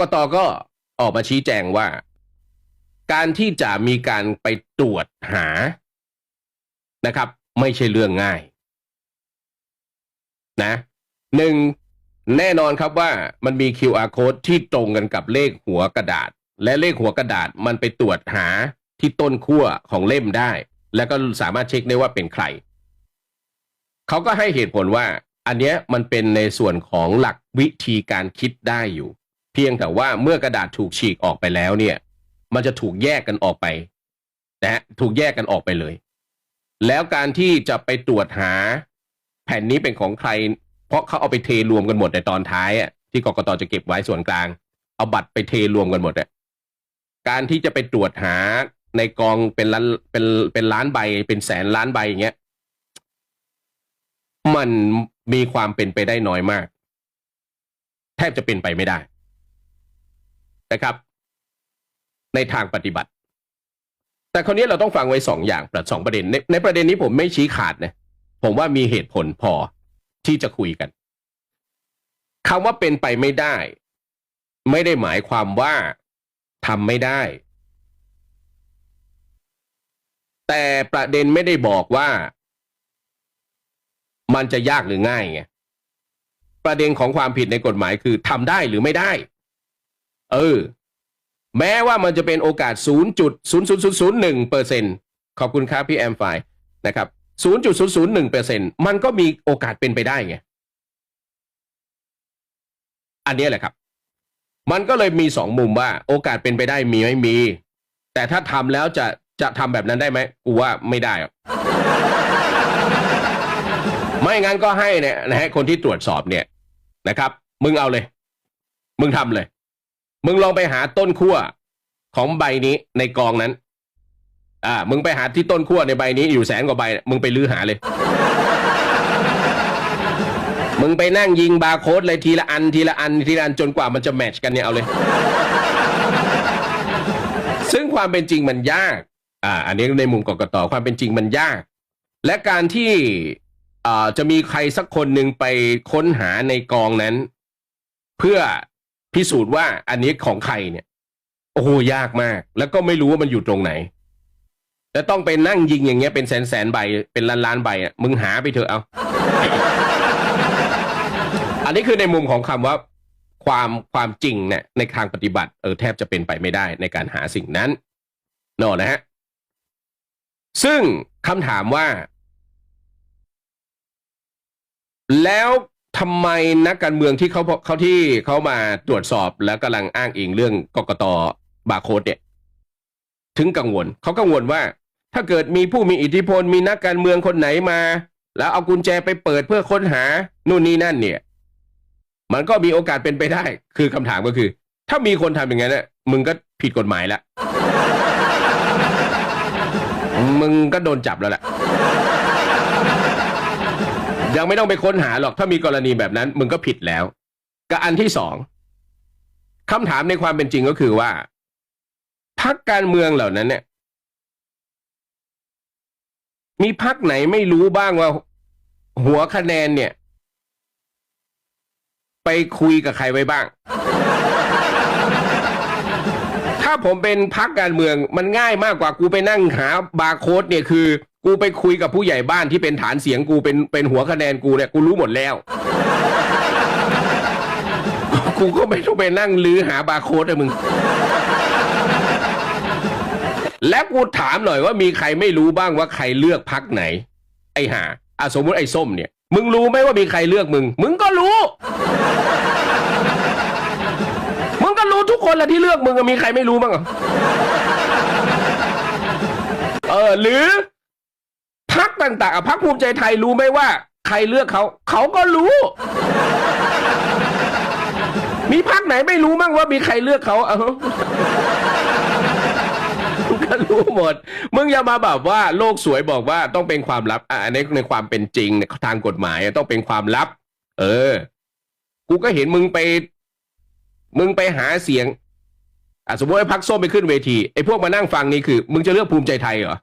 กตก็ออกมาชี้แจงว่า การที่จะมีการไปตรวจหานะครับ ไม่ใช่เรื่องง่าย นะหนึ่งแน่นอนครับว่ามันมี QR code ที่ตรงกันกับเลขหัวกระดาษ และเลขหัวกระดาษมันไปตรวจหาที่ต้นขั้วของเล่มได้ แล้วก็สามารถเช็คได้ว่าเป็นใคร เขาก็ให้เหตุผลว่า อันเนี้ยมันเป็นในส่วนของหลักวิธีการคิดได้อยู่ เพียงแต่ว่าเมื่อกระดาษถูกฉีกออกไปแล้วเนี่ย มันจะถูกแยกกันออกไปนะฮะถูกแยกกันออกไปเลย แล้วการที่จะไปตรวจหาแผ่นนี้เป็นของใคร เพราะเขาเอาไปเทรวมกันหมดในตอนท้ายอะที่กกตจะเก็บไว้ส่วนกลาง เอาบัตรไปเทรวมกันหมดอะการที่จะไปตรวจหาในกองเป็นล้านเป็นเป็นล้านใบเป็นแสนล้านใบอย่างเงี้ยมันมีความเป็นไปได้น้อยมาก แทบจะเป็นไปไม่ได้ นะครับ ในทางปฏิบัติ แต่คราวนี้เราต้องฟังไว้สองอย่างประสองประเด็นในในประเด็นนี้ผมไม่ชี้ขาดนะผมว่ามีเหตุผลพอที่จะคุยกันคำว่าเป็นไปไม่ได้ ไม่ได้หมายความว่าทำไม่ได้ แต่ประเด็นไม่ได้บอกว่า มันจะยากหรือง่ายไงประเด็นของความผิดในกฎหมายคือทำได้หรือไม่ได้ เออ แม้ว่ามันจะเป็นโอกาส 0.0001เปอร์เซ็นขอบคุณครับพี่แอมไฟนะครับ 0.001เปอร์เซ็นมันก็มีโอกาสเป็นไปได้ไง อันนี้แหละครับ มันก็เลยมีสองมุมว่า โอกาสเป็นไปได้มีไม่มี แต่ถ้าทำแล้วจะจะทำแบบนั้นได้ไหมกูว่าไม่ได้หรอกไม่งั้นก็ให้เนี่ยนะฮะคนที่ตรวจสอบเนี่ยนะครับ มึงเอาเลย มึงทำเลย มึงลองไปหาต้นขั้วของใบนี้ในกองนั้น อ่า มึงไปหาที่ต้นขั้วในใบนี้อยู่แสนกว่าใบ มึงไปลื้อหาเลย มึงไปนั่งยิงบาร์โค้ดเลยทีละอันทีละอันทีละอันจนกว่ามันจะแมทช์กันเนี่ยเอาเลย ซึ่งความเป็นจริงมันยาก อ่า อันนี้ในมุมกกตความเป็นจริงมันยาก และการที่อ่าจะมีใครสักคนหนึ่งไปค้นหาในกองนั้น เพื่อ พิสูจน์ว่าอันนี้ของใครเนี่ย โอ้โหยากมาก แล้วก็ไม่รู้ว่ามันอยู่ตรงไหน แล้วต้องไปนั่งยิงอย่างเงี้ยเป็นแสนแสนใบ เป็นล้านล้านใบอะมึงหาไปเถอะเอา อันนี้คือในมุมของคำว่า ความความจริงเนี่ยในทางปฏิบัติเออแทบจะเป็นไปไม่ได้ในการหาสิ่งนั้นนอนะฮะซึ่งคำถามว่า แล้ว ทำไมนักการเมืองที่เขาเขาที่เขามาตรวจสอบแล้วกำลังอ้างอิงเรื่องกกตบาร์โค้ดเนี่ย ถึงกังวลเขากังวลว่า ถ้าเกิดมีผู้มีอิทธิพลมีนักการเมืองคนไหนมา แล้วเอากุญแจไปเปิดเพื่อค้นหานู่นนี่นั่นเนี่ย มันก็มีโอกาสเป็นไปได้ คือคำถามก็คือ ถ้ามีคนทำอย่างนั้นน่ะมึงก็ผิดกฎหมายละมึงก็โดนจับแล้วแหละ ยังไม่ต้องไปค้นหาหรอกถ้ามีกรณีแบบนั้น มึงก็ผิดแล้วกับอันที่สองคำถามในความเป็นจริงก็คือว่าพักการเมืองเหล่านั้นเนี่ย มีพักไหนไม่รู้บ้างว่า หัวคะแนนเนี่ย ไปคุยกับใครไว้บ้าง ถ้าผมเป็นพักการเมืองมันง่ายมากกว่ากูไปนั่งหาบาร์โค้ดเนี่ยคือ กูไปคุยกับผู้ใหญ่บ้านที่เป็นฐานเสียงกูเป็นเป็นหัวคะแนนกูเนี่ยกูรู้หมดแล้ว กูก็ไม่ต้องไปนั่งลือหาบาร์โค้ดเลยมึง แล้วกูถามหน่อยว่ามีใครไม่รู้บ้างว่าใครเลือกพักไหน ไอ้ห่าอะสมมติไอ้ส้มเนี่ย มึงรู้ไหมว่ามีใครเลือกมึง มึงก็รู้ มึงก็รู้ทุกคนละที่เลือกมึงมีใครไม่รู้บ้างเหรอเออหรือ ต่างๆอะพักภูมิใจไทยรู้ไหมว่า ใครเลือกเขา เขาก็รู้ มีพักไหนไม่รู้บ้างว่ามีใครเลือกเขาเออมึงก็รู้หมด มึงอย่ามาแบบว่าโลกสวยบอกว่าต้องเป็นความลับอะอันนี้ในความเป็นจริงเนี่ยทางกฎหมายต้องเป็นความลับ เออ กูก็เห็นมึงไป มึงไปหาเสียงอะสมมติไอ้พักส้มไปขึ้นเวทีไอ้พวกมานั่งฟังนี่คือ มึงจะเลือกภูมิใจไทยเหรอ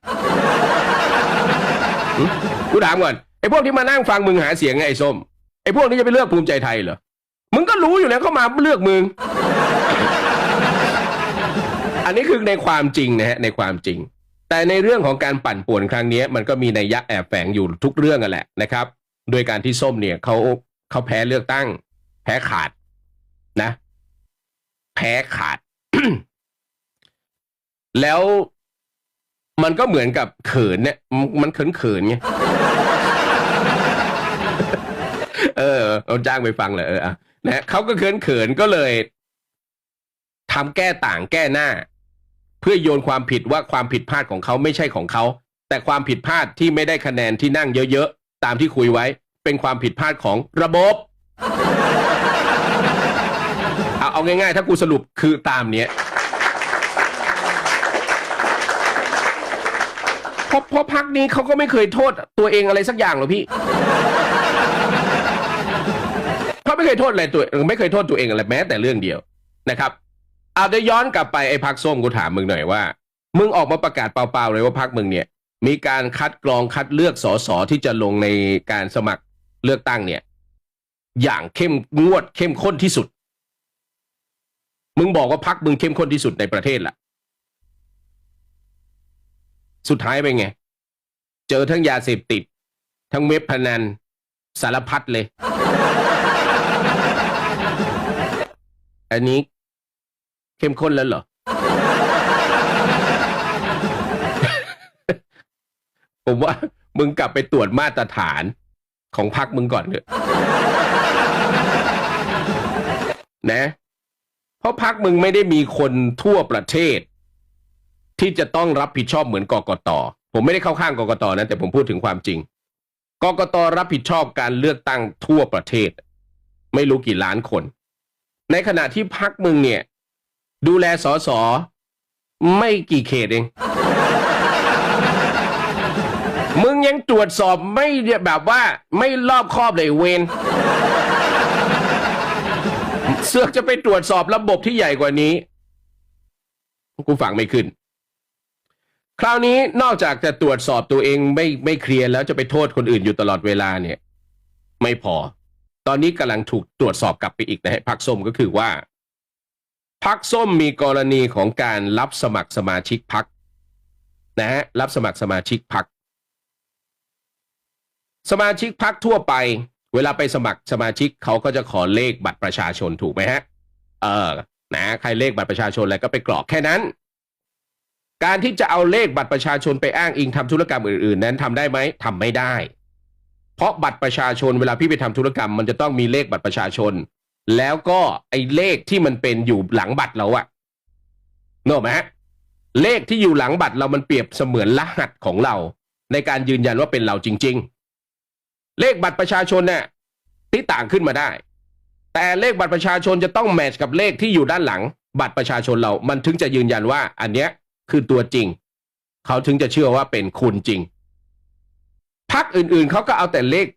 กูถามก่อนไอ้พวกที่มานั่งฟังมึงหาเสียงไงไอ้ส้มไอ้พวกนี้จะไปเลือกภูมิใจไทยเหรอมึงก็รู้อยู่แล้วเขามาเลือกมึง อันนี้คือในความจริงนะฮะในความจริง แต่ในเรื่องของการปั่นป่วนครั้งนี้มันก็มีในยยะแอบแฝงอยู่ทุกเรื่องกันแหละนะครับ โดยการที่ส้มเนี่ยเขาเขาแพ้เลือกตั้ง แพ้ขาดนะ แพ้ขาด แล้ว มันก็เหมือนกับเขินเนี่ย มันเขินเขินไงเออเอาจ้างไปฟังเลยเอออะนะเขาก็เขินเขินก็เลยทำแก้ต่างแก้หน้า เพื่อโยนความผิดว่าความผิดพลาดของเขาไม่ใช่ของเขา แต่ความผิดพลาดที่ไม่ได้คะแนนที่นั่งเยอะๆ ตามที่คุยไว้ เป็นความผิดพลาดของระบบเอาเอาง่ายๆ ถ้ากูสรุปคือตามเนี้ย เพราะเพราะพักนี้เขาก็ไม่เคยโทษตัวเองอะไรสักอย่างหรอกพี่เขาไม่เคยโทษอะไรตัวไม่เคยโทษตัวเองอะไรแม้แต่เรื่องเดียวนะครับเอาเดี๋ยวย้อนกลับไปไอ้พักส้มกูถามมึงหน่อยว่า มึงออกมาประกาศเปล่าๆเลยว่าพักมึงเนี่ย มีการคัดกรองคัดเลือกสสที่จะลงในการสมัครเลือกตั้งเนี่ย อย่างเข้มงวดเข้มข้นที่สุด มึงบอกว่าพักมึงเข้มข้นที่สุดในประเทศล่ะ สุดท้ายเป็นไง เจอทั้งยาเสพติด ทั้งเว็บพนัน สารพัดเลย อันนี้เข้มข้นแล้วเหรอ ผมว่า มึงกลับไปตรวจมาตรฐานของพักมึงก่อนเถอะนะ เพราะพักมึงไม่ได้มีคนทั่วประเทศ ที่จะต้องรับผิดชอบเหมือนกกตผมไม่ได้เข้าข้างกกตนะแต่ผมพูดถึงความจริงกกตรับผิดชอบการเลือกตั้งทั่วประเทศ ไม่รู้กี่ล้านคน ในขณะที่พักมึงเนี่ย ดูแลสอสอไม่กี่เขตเอง มึงยังตรวจสอบไม่แบบว่า ไม่รอบคอบเลยเวนเสือกจะไปตรวจสอบระบบที่ใหญ่กว่านี้ กูฟังไม่ขึ้น คราวนี้นอกจากจะตรวจสอบตัวเองไม่ไม่เคลียร์แล้วจะไปโทษคนอื่นอยู่ตลอดเวลาเนี่ย ไม่พอ ตอนนี้กำลังถูกตรวจสอบกลับไปอีกนะฮะพักส้มก็คือว่าพักส้มมีกรณีของการรับสมัครสมาชิกพักนะฮะรับสมัครสมาชิกพักสมาชิกพักทั่วไป เวลาไปสมัครสมาชิกเขาก็จะขอเลขบัตรประชาชนถูกไหมฮะเออนะใครเลขบัตรประชาชนอะไรก็ไปกรอกแค่นั้น การที่จะเอาเลขบัตรประชาชนไปอ้างอิงทำธุรกรรมอื่นๆ นั้นทำได้ไหมทำไม่ได้ เพราะบัตรประชาชนเวลาพี่ไปทำธุรกรรม มันจะต้องมีเลขบัตรประชาชน แล้วก็ไอ้เลขที่มันเป็นอยู่หลังบัตรเราอะนึกออกไหมเลขที่อยู่หลังบัตรเรามันเปรียบเสมือนรหัสของเรา ในการยืนยันว่าเป็นเราจริง ๆ เลขบัตรประชาชนเนี่ยที่ต่างขึ้นมาได้ แต่เลขบัตรประชาชนจะต้องแมทช์กับเลขที่อยู่ด้านหลัง บัตรประชาชนเรา มันถึงจะยืนยันว่า อันเนี้ย คือตัวจริง เขาถึงจะเชื่อว่าเป็นคุณจริงพักอื่นๆเขาก็เอาแต่เลข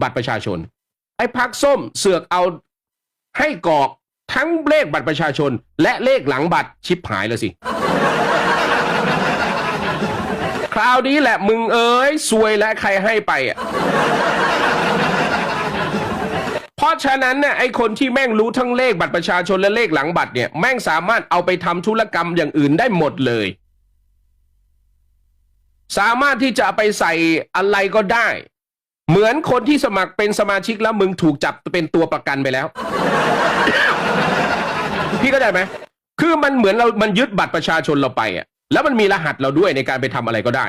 บัตรประชาชน ไอ้พักส้มเสือกเอาให้กรอกทั้งเลขบัตรประชาชน และเลขหลังบัตรชิปหายแล้วสิ คราวนี้แหละมึงเอ้ยซวยและใครให้ไปอะ ราะฉะนั้นเนี่ยไอ้คนที่แม่งรู้ทั้งเลขบัตรประชาชนและเลขหลังบัตรเนี่ยแม่งสามารถเอาไปทำธุรกรรมอย่างอื่นได้หมดเลย สามารถที่จะไปใส่อะไรก็ได้ เหมือนคนที่สมัครเป็นสมาชิกแล้วมึงถูกจับเป็นตัวประกันไปแล้ว พี่เข้าใจไหมคือมันเหมือนเรา มันยึดบัตรประชาชนเราไปอะ แล้วมันมีรหัสเราด้วยในการไปทำอะไรก็ได้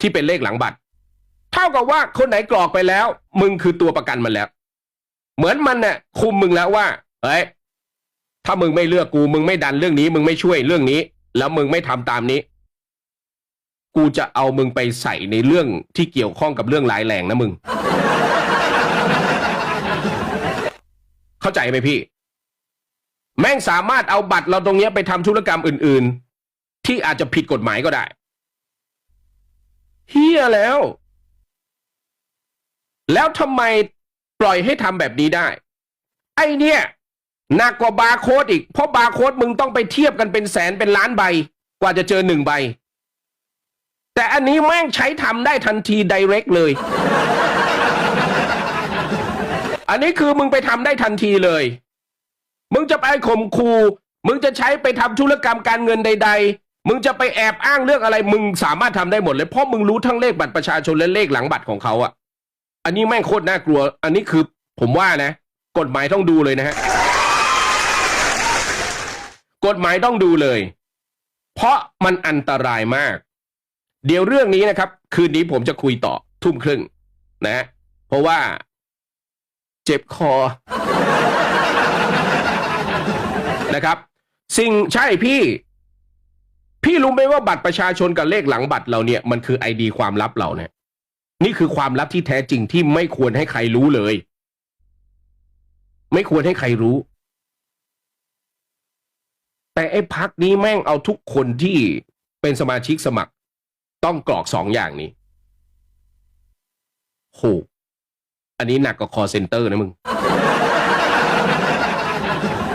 ที่เป็นเลขหลังบัตร เท่ากับว่าคนไหนกรอกไปแล้ว มึงคือตัวประกันมันแล้ว เหมือนมันเนี่ยคุมมึงแล้วว่าเฮ้ยถ้ามึงไม่เลือกกู มึงไม่ดันเรื่องนี้ มึงไม่ช่วยเรื่องนี้ แล้วมึงไม่ทำตามนี้ กูจะเอามึงไปใส่ในเรื่องที่เกี่ยวข้องกับเรื่องร้ายแรงนะมึง เข้าใจไหมพี่ แม่งสามารถเอาบัตรเราตรงเนี้ยไปทำธุรกรรมอื่น ๆ ที่อาจจะผิดกฎหมายก็ได้เฮียแล้ว แล้วทำไม ปล่อยให้ทำแบบนี้ได้ ไอเนี่ยหนักกว่าบาร์โค้ดอีก เพราะบาร์โค้ดมึงต้องไปเทียบกันเป็นแสนเป็นล้านใบ กว่าจะเจอหนึ่งใบ แต่อันนี้แม่งใช้ทำได้ทันที direct เลย อันนี้คือมึงไปทำได้ทันทีเลย มึงจะไปข่มขู่มึงจะใช้ไปทำธุรกรรมการเงินใด ๆ มึงจะไปแอบอ้างเรื่องอะไร มึงสามารถทำได้หมดเลย เพราะมึงรู้ทั้งเลขบัตรประชาชนและเลขหลังบัตรของเขาอะ อันนี้แม่งโคตรน่ากลัว อันนี้คือผมว่านะ กฎหมายต้องดูเลยนะฮะ กฎหมายต้องดูเลย เพราะมันอันตรายมาก เดี๋ยวเรื่องนี้นะครับ คืนนี้ผมจะคุยต่อทุ่มครึ่งนะเพราะว่า เจ็บคอ นะครับ สิ่งใช่พี่ พี่รู้ไหมว่าบัตรประชาชนกับเลขหลังบัตรเราเนี่ย มันคือไอดีความลับเราเนี่ย นี่คือความลับที่แท้จริงที่ไม่ควรให้ใครรู้เลย ไม่ควรให้ใครรู้ แต่ไอ้พักนี้แม่งเอาทุกคนที่เป็นสมาชิกสมัคร ต้องกรอกสองอย่างนี้โหอันนี้หนักกว่า call center นะมึง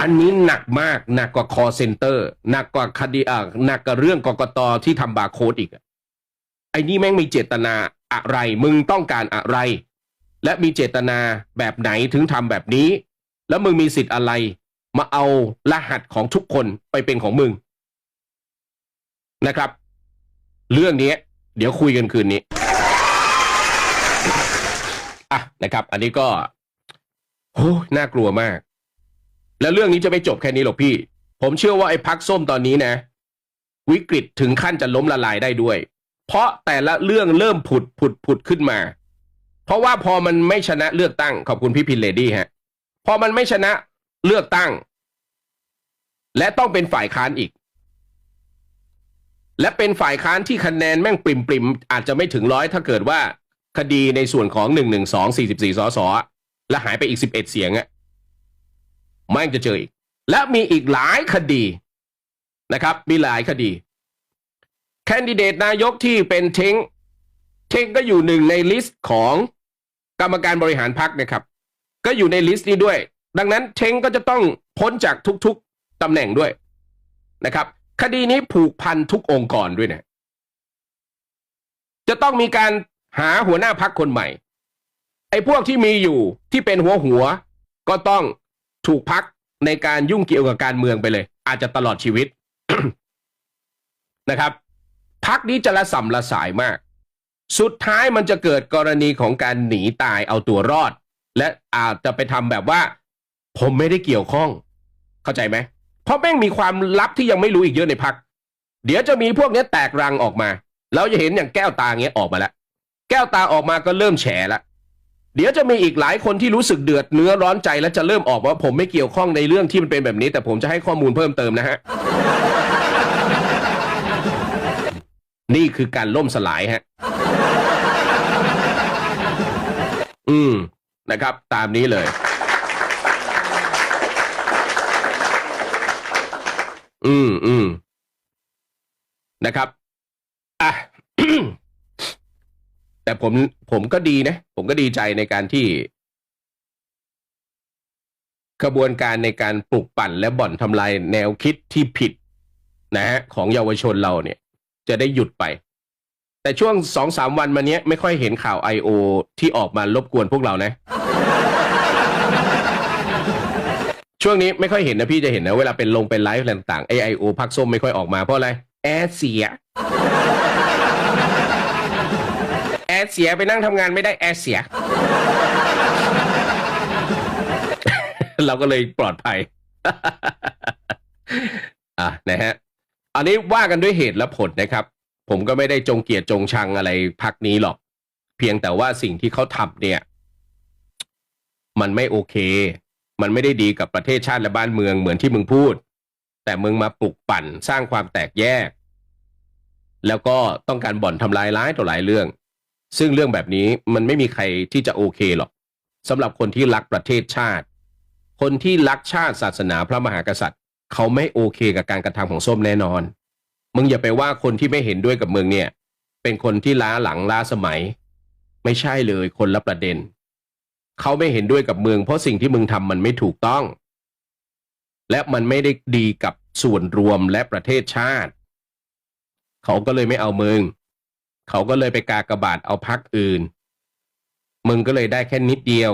อันนี้หนักมาก หนักกว่า call center หนักกว่าคดีอะหนักกว่าเรื่องกกตที่ทำบาร์โค้ดอีกอะ ไอ้นี่แม่งมีเจตนาอะไร มึงต้องการอะไร และมีเจตนาแบบไหนถึงทำแบบนี้ แล้วมึงมีสิทธิ์อะไร มาเอารหัสของทุกคนไปเป็นของมึง นะครับ เรื่องนี้เดี๋ยวคุยกันคืนนี้อะนะครับ อันนี้ก็โอ้ยน่ากลัวมาก แล้วเรื่องนี้จะไม่จบแค่นี้หรอกพี่ ผมเชื่อว่าไอ้พักส้มตอนนี้นะ วิกฤตถึงขั้นจะล้มละลายได้ด้วย เพราะแต่ละเรื่องเริ่มผุดผุดผุดขึ้นมา เพราะว่าพอมันไม่ชนะเลือกตั้งขอบคุณพี่พินเลดี้ฮะพอมันไม่ชนะเลือกตั้ง และต้องเป็นฝ่ายค้านอีก และเป็นฝ่ายค้านที่คะแนนแม่งปริมปริมอาจจะไม่ถึงร้อยถ้าเกิดว่าคดีในส่วนของหนึ่งหนึ่งสองสี่สิบสี่สอสอและหายไปอีกสิบเอ็ดเสียงอะแม่งจะเจออีก และมีอีกหลายคดีนะครับ มีหลายคดี แคนดิเดตนายกที่เป็นเทงเทงก็อยู่หนึ่งในลิสต์ของกรรมการบริหารพักนะครับ ก็อยู่ในลิสต์นี้ด้วย ดังนั้นเทงก็จะต้องพ้นจากทุกๆตำแหน่งด้วยนะครับ คดีนี้ผูกพันทุกองค์กรด้วยนะจะต้องมีการหาหัวหน้าพักคนใหม่ ไอ้พวกที่มีอยู่ที่เป็นหัวหัว ก็ต้องถูกพักในการยุ่งเกี่ยวกับการเมืองไปเลย อาจจะตลอดชีวิตนะครับ พักนี้จะละสัมละสายมาก สุดท้ายมันจะเกิดกรณีของการหนีตายเอาตัวรอด และอาจจะไปทำแบบว่า ผมไม่ได้เกี่ยวข้อง เข้าใจไหมเพราะแม่งมีความลับที่ยังไม่รู้อีกเยอะในพัก เดี๋ยวจะมีพวกนี้แตกรังออกมา เราจะเห็นอย่างแก้วตาเงี้ยออกมาแล้ว แก้วตาออกมาก็เริ่มแฉแล้วเดี๋ยวจะมีอีกหลายคนที่รู้สึกเดือดเนื้อร้อนใจและจะเริ่มออกว่าผมไม่เกี่ยวข้องในเรื่องที่มันเป็นแบบนี้ แต่ผมจะให้ข้อมูลเพิ่มเติมนะฮะ นี่คือการล่มสลายฮะ อืมนะครับ ตามนี้เลย อืมอืมนะครับ อะ แต่ผมผมก็ดีนะ ผมก็ดีใจในการที่กระบวนการในการปลุกปั่นและบ่อนทำลายแนวคิดที่ผิดนะฮะของเยาวชนเราเนี่ย จะได้หยุดไป แต่ช่วงสองสามวันมาเนี้ยไม่ค่อยเห็นข่าว I.O. ที่ออกมารบกวนพวกเรานะ ช่วงนี้ไม่ค่อยเห็นนะพี่จะเห็นนะ เวลาเป็นลงเป็นไลฟ์อะไรต่างๆไอไอโอพักส้มไม่ค่อยออกมาเพราะอะไร แอร์เสีย แอร์เสียไปนั่งทำงานไม่ได้แอร์เสีย เราก็เลยปลอดภัย อันนี้ว่ากันด้วยเหตุและผลนะครับ ผมก็ไม่ได้จงเกียดจงชังอะไรพักนี้หรอก เพียงแต่ว่าสิ่งที่เขาทำเนี่ย มันไม่โอเค มันไม่ได้ดีกับประเทศชาติและบ้านเมืองเหมือนที่มึงพูด แต่มึงมาปลุกปั่นสร้างความแตกแยก แล้วก็ต้องการบ่อนทำลายร้ายต่อหลายเรื่อง ซึ่งเรื่องแบบนี้มันไม่มีใครที่จะโอเคหรอกสำหรับคนที่รักประเทศชาติ คนที่รักชาติศาสนาพระมหากษัตริย์ เขาไม่โอเคกับการกระทำของส้มแน่นอน มึงอย่าไปว่าคนที่ไม่เห็นด้วยกับมึงเนี่ย เป็นคนที่ล้าหลังล้าสมัย ไม่ใช่เลยคนละประเด็น เขาไม่เห็นด้วยกับมึงเพราะสิ่งที่มึงทำมันไม่ถูกต้อง และมันไม่ได้ดีกับส่วนรวมและประเทศชาติ เขาก็เลยไม่เอามึง เขาก็เลยไปกากบาทเอาพักอื่น มึงก็เลยได้แค่นิดเดียว